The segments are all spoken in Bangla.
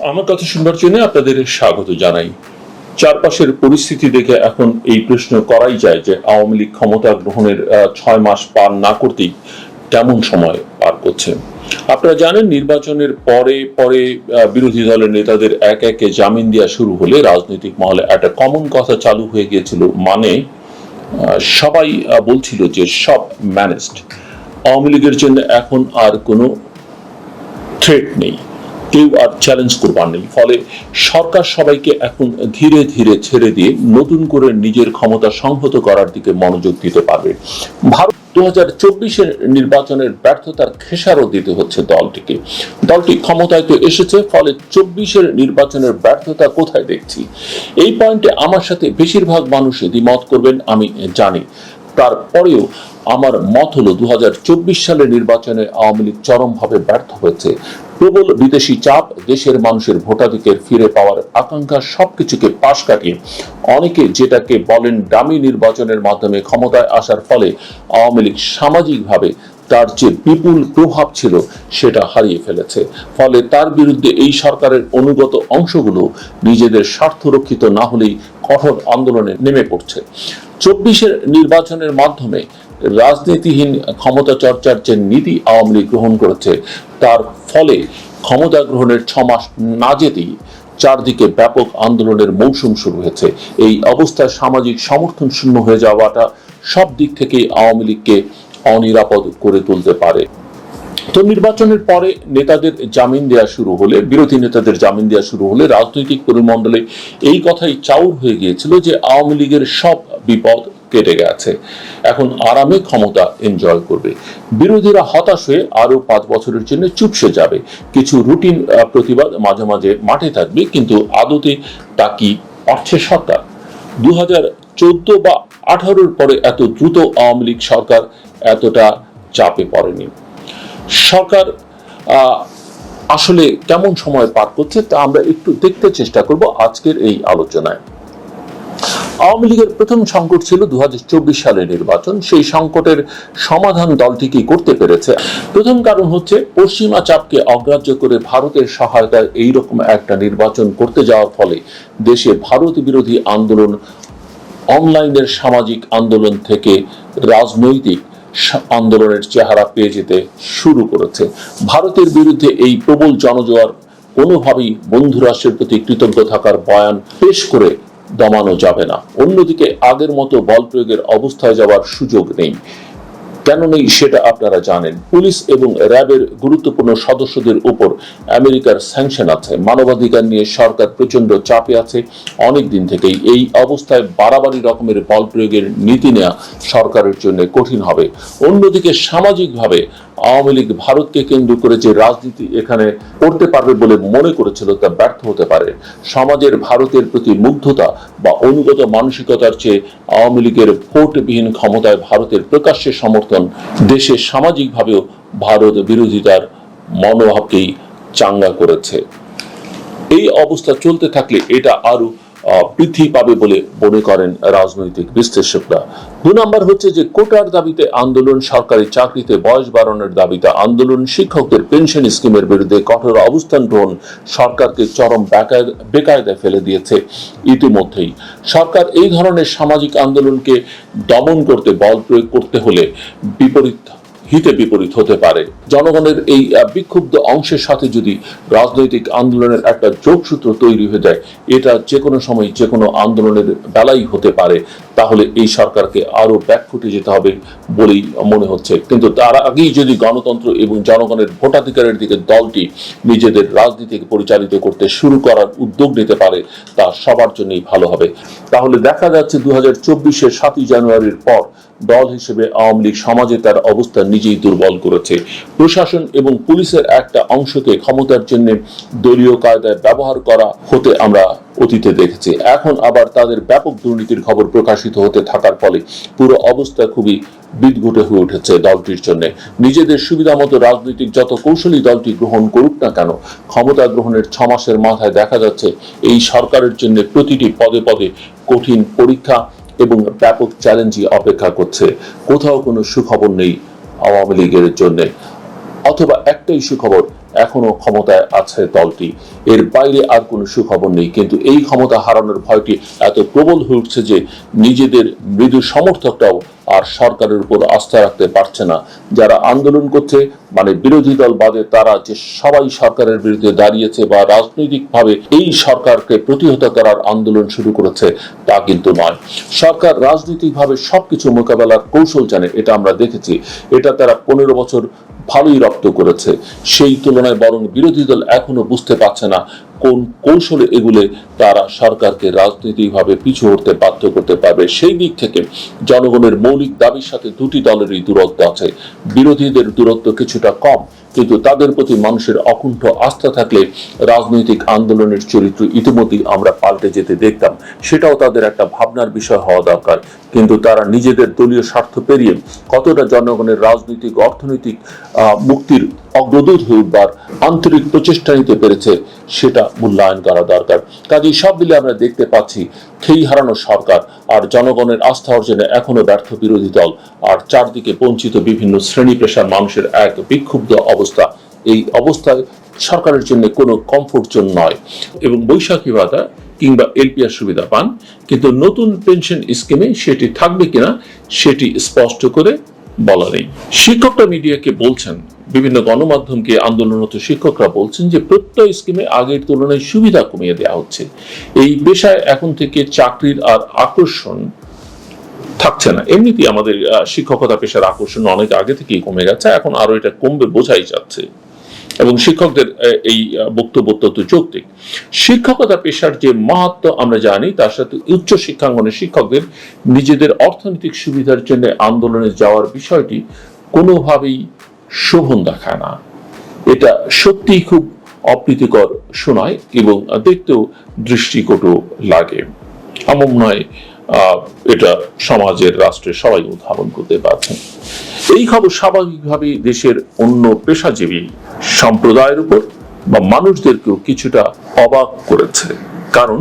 আমার কথা শুনবার জন্য আপনাদের স্বাগত জানাই। চারপাশের পরিস্থিতি দেখে এখন এই প্রশ্ন করাই যায় যে আওয়ামী লীগ ক্ষমতা গ্রহণের ছয় মাস পার না করতেই কেমন সময় পার করছে? আপনারা জানেন নির্বাচনের পরে পরে বিরোধী দলের নেতাদের এক একে জামিন দেওয়া শুরু হলে রাজনৈতিক মহলে একটা কমন কথা চালু হয়ে গিয়েছিল মানে সবাই বলছিল যে সব ম্যানেজড আওয়ামী লীগের জন্য এখন আর কোনো থ্রেট নেই। কেউ আর চ্যালেঞ্জ করবার নেই। ফলে সরকার সবাইকে এখন ধীরে ধীরে ছেড়ে দিয়ে নতুন করে নিজের ক্ষমতা সংহত করার দিকে মনোযোগ দিতে পারবে। ভারত দু হাজার চব্বিশের নির্বাচনের ব্যর্থতার খেসারও দিতে হচ্ছে দলটিকে। দলটি ক্ষমতায় তো এসেছে, ফলে চব্বিশের নির্বাচনের ব্যর্থতা কোথায় দেখছি? এই পয়েন্টে আমার সাথে বেশিরভাগ মানুষ দ্বিমত করবেন, আমি জানি। তারপরেও আমার মত হলো দুহাজার চব্বিশ সালের নির্বাচনে আওয়ামী লীগ চরমভাবে ব্যর্থ হয়েছে। প্রবল বিদেশি চাপ, দেশের মানুষের ভোটাধিকার ফিরে পাওয়ার আকাঙ্ক্ষা সবকিছুকে পাশ কাটিয়ে অনেকে যেটাকে বলেন ডামি নির্বাচনের মাধ্যমে ক্ষমতায় আসার ফলে আওয়ামী লীগ সামাজিকভাবে তার যে বিপুল প্রভাব ছিল সেটা হারিয়ে ফেলেছে। ফলে তার বিরুদ্ধে এই সরকারের অনুগত অংশগুলো নিজেদের স্বার্থ রক্ষিত না হলেই কঠোর আন্দোলনে নেমে পড়ছে। চব্বিশের নির্বাচনের মাধ্যমে রাজনীতিহীন ক্ষমতা চর্চার যে নীতি আওয়ামী লীগ গ্রহণ করেছে, তার ফলে ক্ষমতা গ্রহণের ছমাস না যেতেই চারদিকে ব্যাপক আন্দোলনের মৌসুম শুরু হয়েছে। এই অবস্থায় সামাজিক সমর্থন শূন্য হয়ে যাওয়াটা সব দিক থেকেই আওয়ামী লীগকে অনিরাপদ করে তুলতে পারে। তো নির্বাচনের পরে নেতাদের জামিন দেওয়া শুরু হলে, বিরোধী নেতাদের জামিন দেওয়া শুরু হলে রাজনৈতিক পরিমণ্ডলে এই কথাই চাউর হয়ে গিয়েছিল যে আওয়ামী লীগের সব বিপদ কেটে গেছে। এখন আরামে ক্ষমতা এনজয় করবে। বিরোধীরা হতাশ হয়ে আরও পাঁচ বছরের জন্য চুপসে যাবে। কিছু রুটিন প্রতিবাদ মাঝে মাঝে মাঠে থাকবে, কিন্তু আদতে তা কি পারছে সরকার দু চোদ্দ বা আঠারোর পরে এত দ্রুত আওয়ামী লীগ সরকার এতটা চাপে পড়েনি। সরকার আসলে কেমন সময় পার করছে তা আমরা একটু দেখতে চেষ্টা করব আজকের এই আলোচনায়। আওয়ামী লীগের প্রথম সংকট ছিল দু হাজার চব্বিশ সালের নির্বাচন। সেই সংকটের সমাধান দলটি কি করতে পেরেছে? প্রথম কারণ হচ্ছে পশ্চিমা চাপকে অগ্রাহ্য করে ভারতের সহায়তায় এইরকম একটা নির্বাচন করতে যাওয়ার ফলে দেশে ভারত বিরোধী আন্দোলন, অনলাইনের সামাজিক আন্দোলন থেকে রাজনৈতিক আন্দোলনের চেহারা পেয়ে যেতে শুরু করেছে। ভারতের বিরুদ্ধে এই প্রবল জনজোয়ার কোনোভাবেই বন্ধু রাষ্ট্রের প্রতি কৃতজ্ঞ থাকার বয়ান পেশ করে দমানো যাবে না। অন্যদিকে আগের মতো বল প্রয়োগের অবস্থায় যাওয়ার সুযোগ নেই। কেন নেই সেটা আপনারা জানেন, পুলিশ এবং র্যাবের গুরুত্বপূর্ণ সদস্যদের উপর আমেরিকার স্যাংশন আছে। মানবাধিকার নিয়ে সরকার প্রচণ্ড চাপে আছে। অনেক দিন থেকেই এই অবস্থায় বাড়াবাড়ি রকমের বল প্রয়োগের নীতি নেওয়া সরকারের জন্য কঠিন হবে। অন্যদিকে সামাজিকভাবে আওয়ামী লীগ ভারতকে কেন্দ্র করে যে রাজনীতি এখানে করতে পারবে বলে মনে করেছিল তা ব্যর্থ হতে পারে। সমাজের ভারতের প্রতি মুগ্ধতা বা অনুগত মানসিকতার চেয়ে আওয়ামী লীগের ভোটবিহীন ক্ষমতায় ভারতের প্রকাশ্যে সমর্থন দেশে সামাজিকভাবেও ভারত বিরোধিতার মনোভাবকেই চাঙ্গা করেছে। এই অবস্থা চলতে থাকলে এটা আরও বৃদ্ধি পাবে বলে মনে করেন রাজনৈতিক বিশ্লেষকরা। দু নম্বর হচ্ছে যে কোটার দাবিতে আন্দোলন, সরকারি চাকরিতে বয়স বাড়ানোর দাবিতে আন্দোলন, শিক্ষকদের পেনশন স্কিমের বিরুদ্ধে কঠোর অবস্থান গ্রহণ সরকারকে চরম বেকায়- বেকায়দায় ফেলে দিয়েছে ইতিমধ্যেই। সরকার এই ধরনের সামাজিক আন্দোলনকে দমন করতে, বল প্রয়োগ করতে হলে বিপরীত হিতে বিপরীত হতে পারে। জনগণের এই বিক্ষুব্ধ অংশের সাথে যদি রাজনৈতিক আন্দোলনের একটা যোগসূত্র তৈরি হয়ে যায়, এটা যে কোনো সময় যে কোনো আন্দোলনের বেলাই হতে পারে। তাহলে এই সরকারকে আরও ব্যাকফুটে যেতে হবে বলেই মনে হচ্ছে। কিন্তু তার আগেই যদি গণতন্ত্র এবং জনগণের ভোটাধিকারের দিকে দলটি নিজেদের রাজনীতিকে পরিচালিত করতে শুরু করার উদ্যোগ নিতে পারে, তা সবার জন্যই ভালো হবে। তাহলে দেখা যাচ্ছে দু হাজার চব্বিশের সাতই জানুয়ারির পর দল হিসেবে আওয়ামী লীগ সমাজে তার অবস্থান নিজেই দুর্বল করেছে। প্রশাসন এবং পুলিশের একটা অংশকে ক্ষমতার জন্য দলীয় কায়দায় ব্যবহার করা হতে আমরা অতীতে দেখেছি। এখন আবার তাদের ব্যাপক দুর্নীতির খবর প্রকাশিত হতে থাকার ফলে পুরো অবস্থা খুবই বিদঘুটে হয়ে উঠেছে দলটির জন্য। নিজেদের সুবিধা মতো রাজনৈতিক যত কৌশলী দলটি গ্রহণ করুক না কেন, ক্ষমতা গ্রহণের ছ মাসের মাথায় দেখা যাচ্ছে এই সরকারের জন্য প্রতিটি পদে পদে কঠিন পরীক্ষা এবং ব্যাপক চ্যালেঞ্জই অপেক্ষা করছে। কোথাও কোনো সুখবর নেই আওয়ামী লীগের জন্য। অথবা একটাই সুখবর, এখনও ক্ষমতায় আছে দলটি। এর বাইরে আর কোনো সুখবর নেই, কিন্তু এই ক্ষমতা হারানোর ভয়টি এত প্রবল হয়ে উঠছে যে নিজেদের মৃদু সমর্থকরাও আর সরকারের উপর আস্থা রাখতে পারছে না। যারা আন্দোলন করছে মানে বিরোধী দল বাদে, তারা যে সবাই সরকারের বিরুদ্ধে দাঁড়িয়েছে বা রাজনৈতিকভাবে এই সরকারকে প্রতিহত করার আন্দোলন শুরু করেছে, তা কিন্তু নয়। সরকার রাজনৈতিকভাবে সবকিছু মোকাবেলার কৌশল জানে, এটা আমরা দেখেছি। এটা তারা পনেরো বছর ভালোই রপ্ত করেছে। সেই তুলনায় বরং বিরোধী দল এখনও বুঝতে পারছে না কোন কৌশলে এগুলে তারা সরকারকে রাজনৈতিকভাবে পিছু হতে বাধ্য করতে পারবে। সেই দিক থেকে জনগণের মৌলিক দাবির সাথে দুটি দলেরই দূরত্ব আছে। বিরোধীদের দূরত্ব কিছুটা কম কিন্তু তাদের প্রতি মানুষের অকুণ্ঠ আস্থা থাকলে রাজনৈতিক আন্দোলনের চরিত্র ইতিমধ্যেই আমরা পাল্টে যেতে দেখতাম। সেটাও তাদের একটা ভাবনার বিষয় হওয়া দরকার। কিন্তু তারা নিজেদের দলীয় স্বার্থ পেরিয়ে কতটা জনগণের রাজনৈতিক, অর্থনৈতিক মুক্তির অগ্রদূত হয়ে উঠবার আন্তরিক প্রচেষ্টা নিতে পেরেছে, সেটা মূল্যায়ন করা দরকার। কাজেই সব মিলে আমরা দেখতে পাচ্ছি, খেই হারানো সরকার আর জনগণের আস্থা অর্জনে এখনও ব্যর্থ বিরোধী দল। আর চারদিকে বঞ্চিত বিভিন্ন শ্রেণি পেশার মানুষের এক বিক্ষুব্ধ অবস্থা। এই অবস্থায় সরকারের জন্য কোনো কমফোর্ট জোন নয়। এবং বৈশাখী ভাতা কিংবা এলপিআর সুবিধা পান, কিন্তু নতুন পেনশন স্কিমে সেটি থাকবে কিনা, সেটি স্পষ্ট করে বলা নেই। শিক্ষকরা মিডিয়াকে বলছেন, বিভিন্ন গণমাধ্যমকে আন্দোলনরত শিক্ষকরা বলছেন যে প্রত্যয় স্কিমে আগের তুলনায় সুবিধা কমিয়ে দেওয়া হচ্ছে। এই পেশায় এখন থেকে চাকরির আর আকর্ষণ থাকছে না। এমনিতেই আমাদের শিক্ষকতা পেশার আকর্ষণ অনেক আগে থেকেই কমে গেছে, এখন আরও এটা কমবে, বোঝাই যাচ্ছে। এবং শিক্ষকদের এই বক্তব্য অত্যন্ত যৌক্তিক। শিক্ষকতা পেশার যে মাহাত্ম আমরা জানি, তার সাথে উচ্চ শিক্ষাঙ্গনের শিক্ষকদের নিজেদের অর্থনৈতিক সুবিধার জন্য আন্দোলনে যাওয়ার বিষয়টি কোনোভাবেই শোভন দেখায় না। এটা সত্যিই খুব অপ্রীতিকর শোনায় এবং দেখতেও দৃষ্টিকটু লাগে। আমার মনে হয় এটা সমাজের, রাষ্ট্রের সবাই উদ্ভাবন করতে পারছেন এই খবর স্বাভাবিকভাবেই দেশের অন্য পেশাজীবী সম্প্রদায়ের উপর বা মানুষদেরকেও কিছুটা অবাক করেছে। কারণ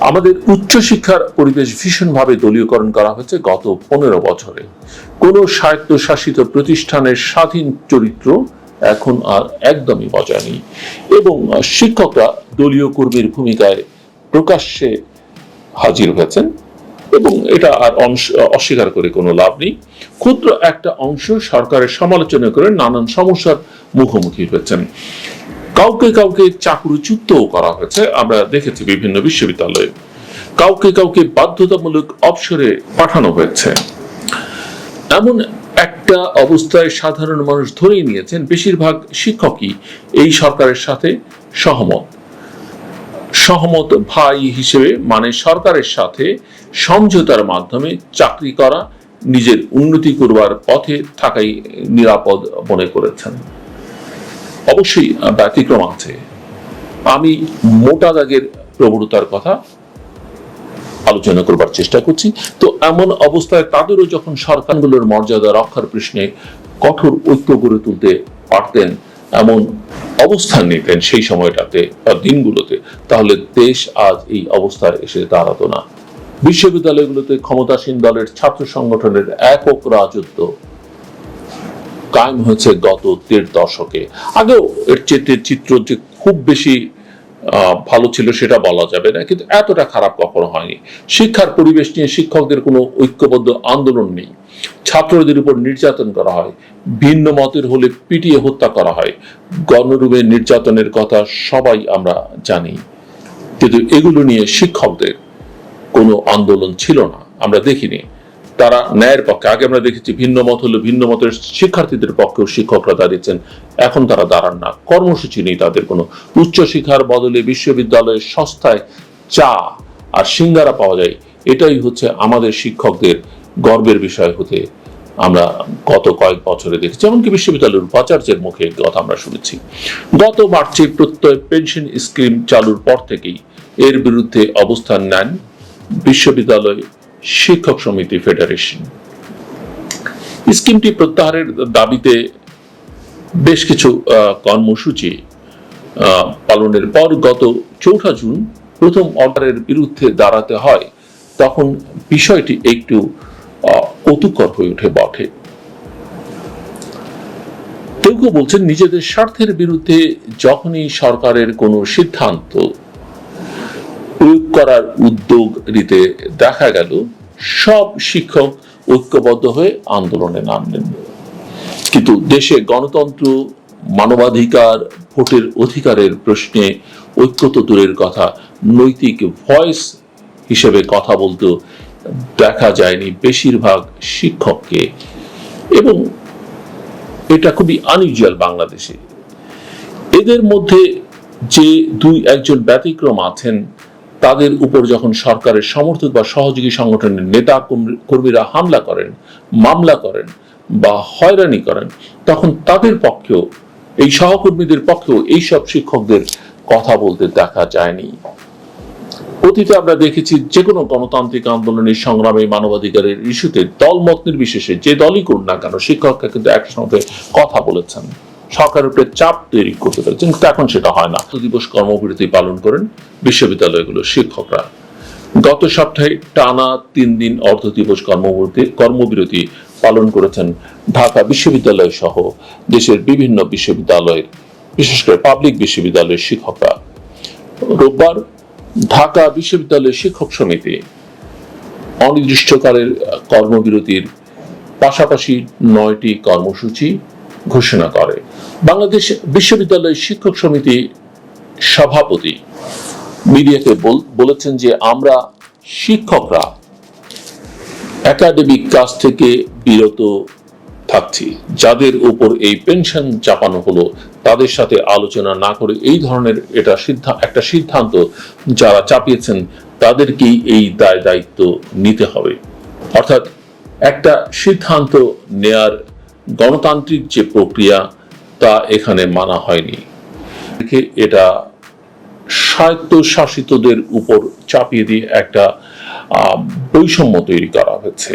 আমাদের উচ্চশিক্ষার পরিবেশ ভীষণভাবে দলীয়করণ করা হয়েছে গত পনেরো বছরে। কোনো স্বায়ত্তশাসিত প্রতিষ্ঠানের স্বাধীন চরিত্র এখন আর একদমই বজায় নেই। এবং শিক্ষকরা দলীয় কর্মীর ভূমিকায় প্রকাশ্যে হাজির হয়েছেন এবং এটা আর অংশ- অস্বীকার করে কোনো লাভ নেই। ক্ষুদ্র একটা অংশ সরকারের সমালোচনা করে নানান সমস্যার মুখোমুখি হয়েছেন। কাউকে কাউকে চাকরিচ্যুতও করা হয়েছে। আমরা দেখেছি বিভিন্ন বিশ্ববিদ্যালয়ে কাউকে কাউকে বাধ্যতামূলক অবসরে পাঠানো হয়েছে। এমন একটা অবস্থায় সাধারণ মানুষ ধরেই নিয়েছেন, বেশিরভাগ শিক্ষকই এই সরকারের সাথে সহমত। সহমত ভাই হিসেবে মানে সরকারের সাথে সমঝোতার মাধ্যমে চাকরি করা নিজের উন্নতি করবার পথে থাকাই নিরাপদ মনে করেছেন। অবশ্যই ব্যতিক্রম আছে। আমি মোটা দাগের প্রবণতার কথা আলোচনা করবার চেষ্টা করছি। তো এমন অবস্থায় তাদেরও যখন সরকারগুলোর মর্যাদা রক্ষার প্রশ্নে কঠোর ঐক্য গড়ে তুলতে পারতেন এমন অবস্থান নিতেন সেই সময়টাতে বা দিনগুলোতে, তাহলে দেশ আজ এই অবস্থায় এসে দাঁড়াতো না। বিশ্ববিদ্যালয়গুলোতে ক্ষমতাসীন দলের ছাত্র সংগঠনের একক রাজত্ব কায়েম হয়েছে গত দেড় দশকে। আগেও এর চেয়ে চিত্র যে খুব বেশি ভালো ছিল সেটা বলা যাবে না, কিন্তু এতটা খারাপ কখনো হয়নি। শিক্ষার পরিবেশ নিয়ে শিক্ষকদের কোনো ঐক্যবদ্ধ আন্দোলন নেই। ছাত্রদের উপর নির্যাতন করা হয়, ভিন্ন মতের হলে পিটিয়ে হত্যা করা হয়। গণরূপে নির্যাতনের কথা সবাই আমরা জানি। কিন্তু এগুলো নিয়ে শিক্ষকদের কোনো আন্দোলন ছিল না, আমরা দেখিনি। তারা ন্যায়ের পক্ষে, আগে আমরা দেখেছি ভিন্ন মত হলে, ভিন্ন মতের শিক্ষার্থীদের পক্ষেও শিক্ষকরা দাঁড়িয়েছেন। এখন তারা দাঁড়ান না। কর্মসূচি নেই তাদের কোনো। উচ্চশিক্ষার বদলে বিশ্ববিদ্যালয়ের সস্তায় চা আর সিঙ্গারা পাওয়া যায়। এটাই হচ্ছে আমাদের শিক্ষকদের গর্বের বিষয় হতে আমরা গত কয়েক বছরে দেখেছি। এমনকি বিশ্ববিদ্যালয়ের উপাচার্যের মুখে কথা আমরা শুনেছি। গত মার্চে প্রত্যয় পেনশন স্কিম চালুর পর থেকেই এর বিরুদ্ধে অবস্থান নেন বিশ্ববিদ্যালয় শিক্ষক সমিতি ফেডারেশন স্কিমটি প্রত্যাহারের দাবিতে বেশ কিছু কর্মসূচি পালনের পর গত চৌঠা জুন প্রথম অর্ডারের বিরুদ্ধে দাঁড়াতে হয়, তখন বিষয়টি একটু কৌতুকর হয়ে ওঠে বটে। কেউ কেউ বলছেন নিজেদের স্বার্থের বিরুদ্ধে যখনই সরকারের কোনো সিদ্ধান্ত প্রয়োগ করার উদ্যোগ নিতে দেখা গেল সব শিক্ষক ঐক্যবদ্ধ হয়ে আন্দোলনে নামলেন। কিন্তু দেশে গণতন্ত্র, মানবাধিকার, ভোটের অধিকারের প্রশ্নে ঐক্য তো দূরের কথা, নৈতিক ভয়েস হিসেবে কথা বলতে দেখা যায়নি বেশিরভাগ শিক্ষককে। এবং এটা খুবই আনইউজুয়াল বাংলাদেশে। এদের মধ্যে যে দুই একজন ব্যতিক্রম আছেন তাদের উপর যখন সরকারের সমর্থক বা সহযোগী সংগঠনের নেতা কর্মীরা হামলা করেন, মামলা করেন বা হয়রানি করেন, তখন তাদের পক্ষেও, এই সহকর্মীদের পক্ষেও এই সব শিক্ষকদের কথা বলতে দেখা যায়নি। অতীতে আমরা দেখেছি যে কোনো গণতান্ত্রিক আন্দোলনের সংগ্রামে মানবাধিকারের ইস্যুতে দলমত নির্বিশেষে যে দলই করুন না কেন, শিক্ষকরা কিন্তু একসঙ্গে কথা বলেছেন। সরকারের উপরে চাপ তৈরি করতে পেরেছেন কিন্তু এখন সেটা হয় না। দিবস কর্মবিরতি পালন করেন বিশ্ববিদ্যালয়গুলোর শিক্ষকরা। গত সপ্তাহে টানা তিন দিন অর্ধ দিবস কর্মবিরতি কর্মবিরতি পালন করেছেন ঢাকা বিশ্ববিদ্যালয় সহ দেশের বিভিন্ন বিশ্ববিদ্যালয়ের, বিশেষ করে পাবলিক বিশ্ববিদ্যালয়ের শিক্ষকরা। রোববার ঢাকা বিশ্ববিদ্যালয়ের শিক্ষক সমিতি অনির্দিষ্টকালের কর্মবিরতির পাশাপাশি নয়টি কর্মসূচি ঘোষণা করে। বাংলাদেশ বিশ্ববিদ্যালয় শিক্ষক সমিতি সভাপতি মিডিয়াকে বলেছেন যে আমরা শিক্ষকরা একাডেমিক কাজ থেকে বিরত থাকছি। যাদের উপর এই পেনশন চাপানো হলো, তাদের সাথে আলোচনা না করে এই ধরনের এটা একটা সিদ্ধান্ত যারা চাপিয়েছেন, তাদেরকেই এই দায় দায়িত্ব নিতে হবে। অর্থাৎ একটা সিদ্ধান্ত নেয়ার গণতান্ত্রিক যে প্রক্রিয়া, তা এখানে মানা হয়নি। এটা স্বায়ত্তশাসিতদের উপর চাপিয়ে দিয়ে একটা বৈষম্য তৈরি করা হয়েছে।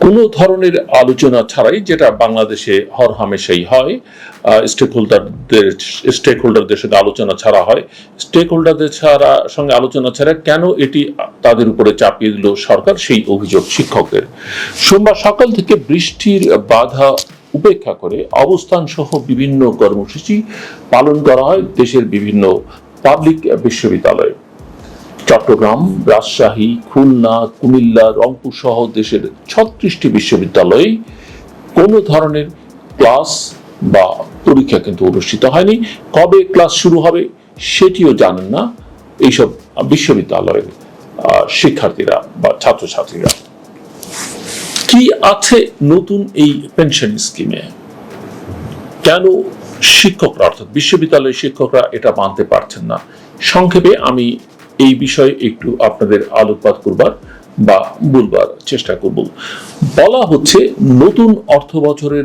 কোনো ধরনের আলোচনা ছাড়াই যেটা বাংলাদেশে হর হামেশাই হয় স্টেক হোল্ডারদের স্টেক হোল্ডারদের সঙ্গে আলোচনা ছাড়া হয় স্টেক হোল্ডারদের ছাড়া সঙ্গে আলোচনা ছাড়া কেন এটি তাদের উপরে চাপিয়ে দিল সরকার? সেই অভিযোগ শিক্ষকদের। সোমবার সকাল থেকে বৃষ্টির বাধা উপেক্ষা করে অবস্থান সহ বিভিন্ন কর্মসূচি পালন করা হয় দেশের বিভিন্ন পাবলিক বিশ্ববিদ্যালয়ে। চট্টগ্রাম, রাজশাহী, খুলনা, কুমিল্লা, রংপুর সহ দেশের ছত্রিশটি বিশ্ববিদ্যালয়ে কোনো ধরনের ক্লাস বা পরীক্ষা কিন্তু অনুষ্ঠিত হয়নি। কবে ক্লাস শুরু হবে সেটিও জানেন না এইসব বিশ্ববিদ্যালয়ের শিক্ষার্থীরা বা ছাত্রছাত্রীরা। কি আছে নতুন এই পেনশন স্কিমে? কেন শিক্ষকরা, অর্থাৎ বিশ্ববিদ্যালয়ের শিক্ষকরা এটা মানতে পারছেন না? সংক্ষেপে আমি এই বিষয়ে একটু আপনাদের আলোকপাত করবার বা বলবার চেষ্টা করব। বলা হচ্ছে নতুন অর্থ বছরের